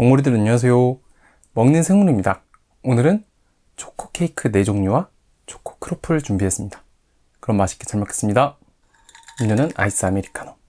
먹물이들 안녕하세요. 먹는 생물입니다. 오늘은 초코 케이크 4종류와 초코 크로플 준비했습니다. 그럼 맛있게 잘 먹겠습니다. 음료는 아이스 아메리카노.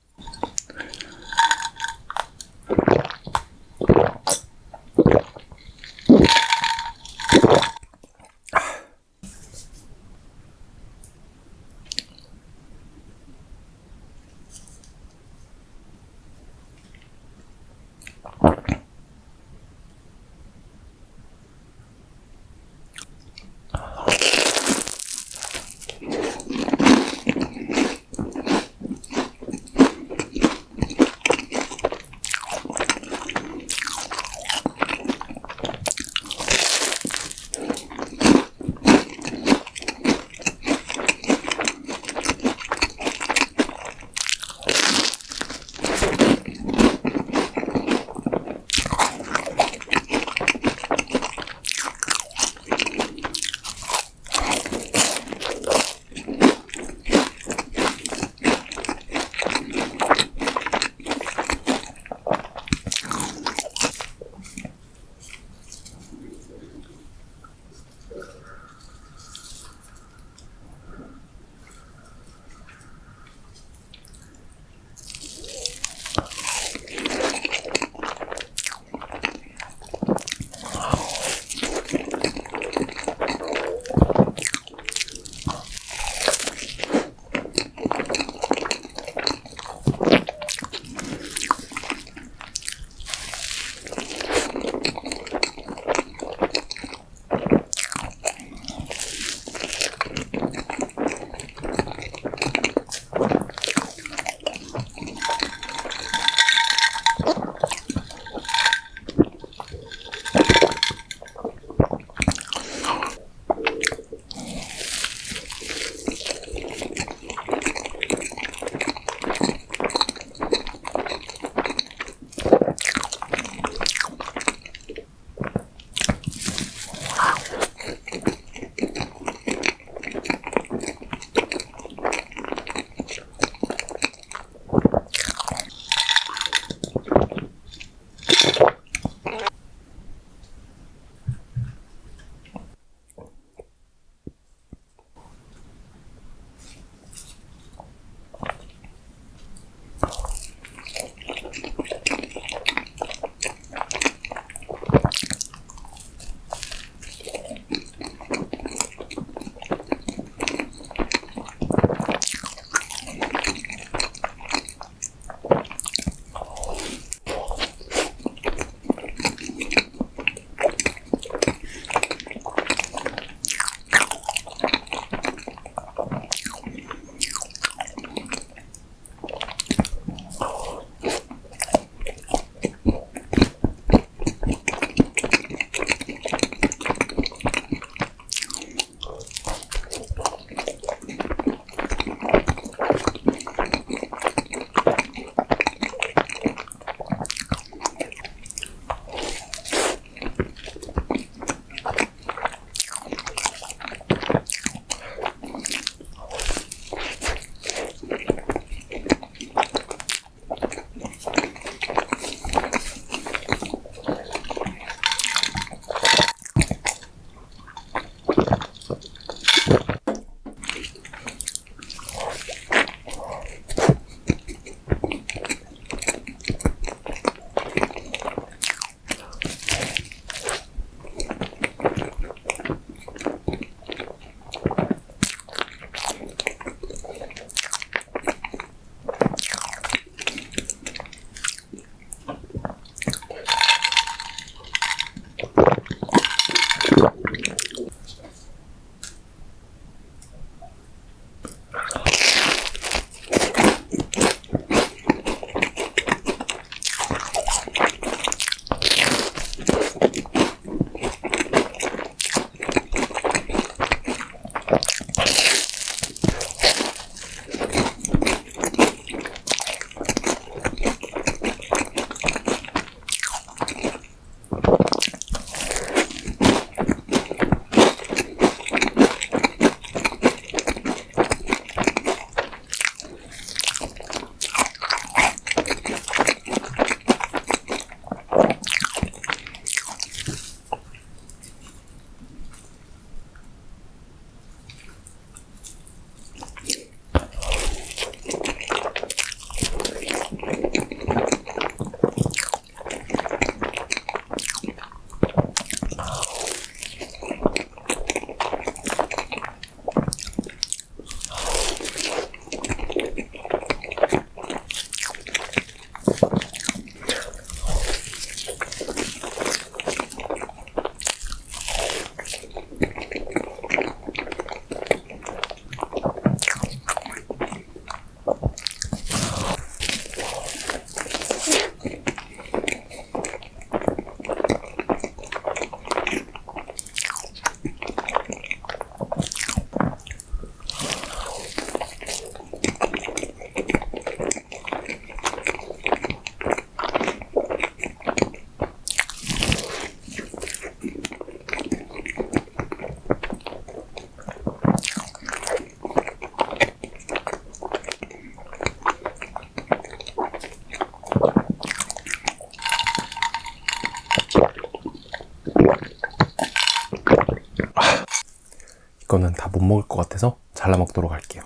거는 다 못 먹을 것 같아서 잘라 먹도록 할게요.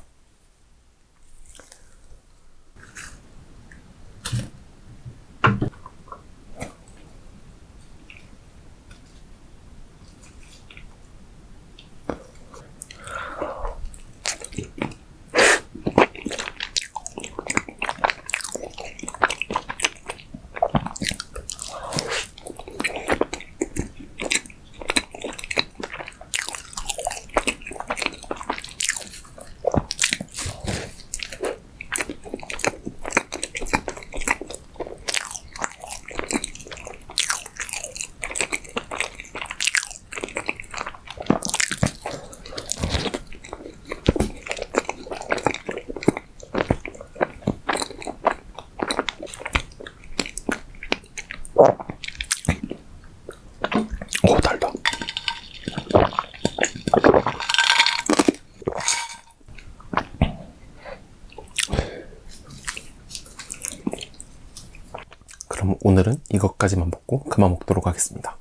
오, 달다. 그럼 이것까지만 먹고 그만 먹도록 하겠습니다.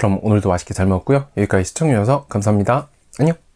그럼 오늘도 맛있게 잘 먹었고요. 여기까지 시청해주셔서 감사합니다. 안녕!